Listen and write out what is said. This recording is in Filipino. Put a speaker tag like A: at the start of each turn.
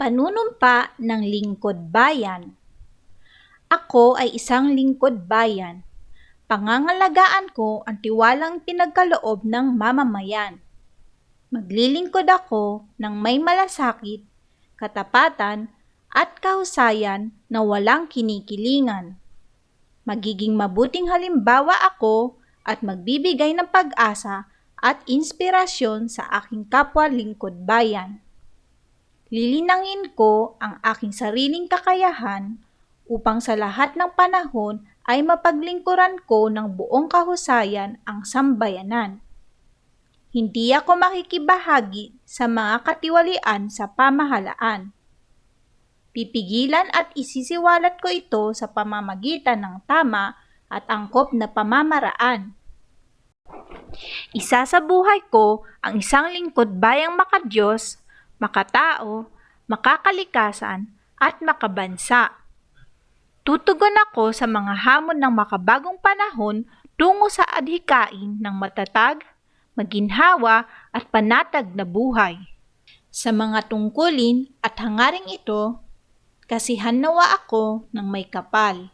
A: Panunumpa ng Lingkod Bayan Ako ay isang lingkod bayan. Pangangalagaan ko ang tiwalang pinagkaloob ng mamamayan. Maglilingkod ako ng may malasakit, katapatan at kahusayan na walang kinikilingan. Magiging mabuting halimbawa ako at magbibigay ng pag-asa at inspirasyon sa aking kapwa lingkod bayan. Lilinangin ko ang aking sariling kakayahan upang sa lahat ng panahon ay mapaglingkuran ko ng buong kahusayan ang sambayanan. Hindi ako makikibahagi sa mga katiwalian sa pamahalaan. Pipigilan at isisiwalat ko ito sa pamamagitan ng tama at angkop na pamamaraan. Isa sa buhay ko ang isang lingkod bayang makadiyos, makatao, makakalikasan, at makabansa. Tutugon ako sa mga hamon ng makabagong panahon tungo sa adhikain ng matatag, maginhawa at panatag na buhay. Sa mga tungkulin at hangaring ito, kasihan nawa ako ng may kapal.